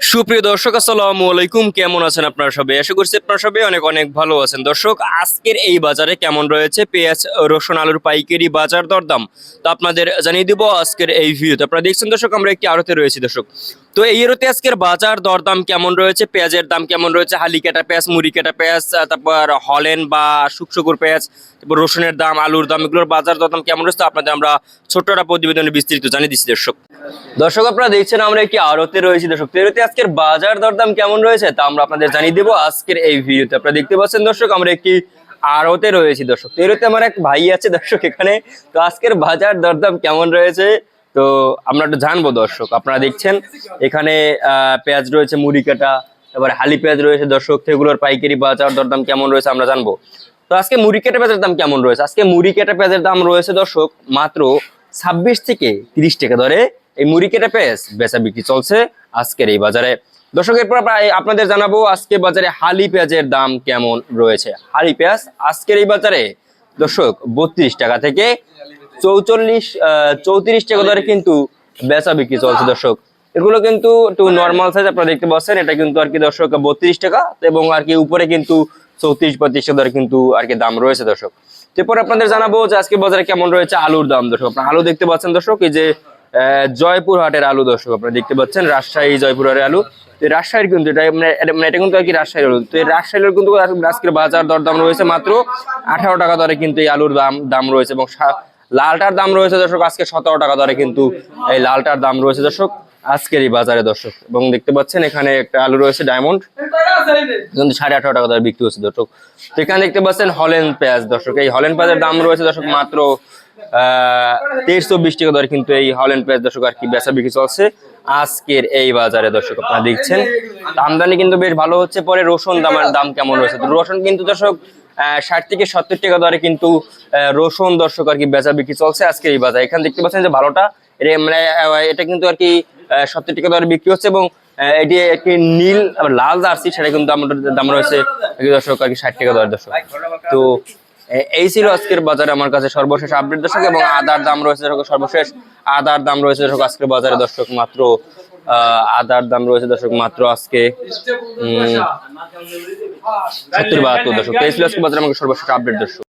সুপ্রিয় দর্শক, আসসালামু আলাইকুম। কেমন আছেন আপনারা সবাই? আশা করছি আপনারা সবাই অনেক অনেক ভালো আছেন। দর্শক, আজকের এই বাজারে কেমন রয়েছে? পেঁয়াজ, রসুন, আলুর পাইকারি বাজার দরদাম। তো আপনাদের জানিয়ে দিব আজকের এই ভিডিওতে। আপনারা দেখছেন দর্শক, আমরা একটি আড়তে রয়েছি দর্শক। তো এই এরতে আজকের বাজার দরদাম কেমন রয়েছে? পেঁয়াজের দাম কেমন রয়েছে? হালি কাটা পেঁয়াজ, মুড়ি কাটা পেঁয়াজ, তারপর হলেন বা শুকশুকুর পেঁয়াজ, তারপর রসুনের দাম, আলুর দাম, এগুলোর বাজার দরদাম কেমন রয়েছে? আপনাদের আমরা ছোট্ট একটা প্রতিবেদনে বিস্তারিত জানিয়ে দিচ্ছি দর্শক। দর্শক, আপনারা দেখছেন আমরা একটি আড়তে রয়েছি। দর্শক, তেরোতে আজকের বাজার দরদাম কেমন রয়েছে তা আমরা আপনাদের জানিয়ে দেবো আজকের এই ভিডিওতে। আপনারা দেখতে পাচ্ছেন দর্শক, আমরা একটি আড়তে রয়েছি। দর্শক, তেরোতে আমার এক ভাই আছে দর্শক এখানে। তো আজকের বাজার দরদাম কেমন রয়েছে? তো আমরা একটু জানব দর্শক, আপনারা দেখছেন এখানে পেঁয়াজ রয়েছে, মুড়ি কাটা এবার হালি পেঁয়াজ রয়েছে দর্শক, সেগুলোর পাইকারি বাজার দরদাম কেমন রয়েছে আমরা জানব। তো আজকে মুড়ি কেটে পেঁয়াজের দাম কেমন রয়েছে? আজকে মুড়ি কেটে পেঁয়াজের দাম রয়েছে দর্শক মাত্র ছাব্বিশ থেকে তিরিশ টাকা ধরে এই মুড়ি কেটে পেঁয়াজ বেচা বিক্রি চলছে আজকের এই বাজারে। দর্শক, এরপর আপনাদের জানাব আজকে বাজারে হালি পেঁয়াজের দাম কেমন রয়েছে। হালি পেঁয়াজ আজকের এই বাজারে, দর্শক, বত্রিশ টাকা থেকে চৌচল্লিশ চৌত্রিশ টাকা ধরে কিন্তু বেচা বিক্রি চলছে, দর্শক। এগুলো কিন্তু একটু নর্মাল সাইজ আপনারা দেখতে পাচ্ছেন, এটা কিন্তু আর কি দর্শক বত্রিশ টাকা এবং আর কি উপরে কিন্তু চৌত্রিশ বত্রিশ টাকা ধরে কিন্তু আর কি দাম রয়েছে, দর্শক। এরপর আপনাদের জানাব যে আজকে বাজারে কেমন রয়েছে আলুর দাম, দর্শক। আপনারা আলু দেখতে পাচ্ছেন, দর্শক, এই যে আহ, জয়পুর হাটের আলু দর্শক আপনারা দেখতে পাচ্ছেন রাজশাহী জয়পুর হাটের আলু। তো রাজশাহীর কিন্তু এটা মানে এটা- মানে কিন্তু আর কি রাজশাহীর আলু। তো এই রাজশাহীর কিন্তু আজকের বাজার দরদাম রয়েছে মাত্র আঠারো টাকা দরে কিন্তু এই আলুর দাম দাম রয়েছে এবং লালটার দাম রয়েছে দর্শক আজকে সতেরো টাকা দরে কিন্তু এই লালটার দাম রয়েছে দর্শক আজকের এই বাজারে দর্শক। এবং দেখতে পাচ্ছেন এখানে একটা আলু রয়েছে ডায়মন্ড কিন্তু সাড়ে আঠারো টাকা দরে বিক্রি হচ্ছে দর্শক। তো এখানে দেখতে পাচ্ছেন হলেন পেঁয়াজ দর্শক। এই হলেন পেঁয়াজের দাম রয়েছে দর্শক মাত্র আহ তেইশশো বিশ টাকা দরে কিন্তু এই হলেন পেঁয়াজ দর্শক আর কি বেচা বিক্রি চলছে। আজকের এই বাজারে দর্শক আপনারা দেখছেন। আমদানি কিন্তু বেশ ভালো হচ্ছে, পরে রসুন দামের দাম কেমন রয়েছে? রসুন কিন্তু দর্শক ষাট থেকে সত্তর টাকা দরে কিন্তু রসুন দর্শক আর কি বেচা বিক্রি চলছে আজকের এই বাজার। এখানে দেখতে পাচ্ছেন যে ভালোটা এটা মানে এটা কিন্তু আর কি সত্তর টাকা দরে বিক্রি হচ্ছে এবং এটি একটি নীল লাল জার্সি, সেটা কিন্তু দাম রয়েছে দর্শক আর কি ষাট টাকা দরে দর্শক। তো এই ছিল আজকের বাজারে আমার কাছে সর্বশেষ আপডেট দর্শক, এবং আদার দাম রয়েছে, দর্শক, সর্বশেষ। আদার দাম রয়েছে, দর্শক, আজকের বাজারে, দর্শক, মাত্র আদার দাম রয়েছে, দর্শক, মাত্র আজকে সত্তর বাহাত্তর, দর্শক। এই ছিল আজকের বাজারে আমাকে সর্বশেষ আপডেট দর্শক।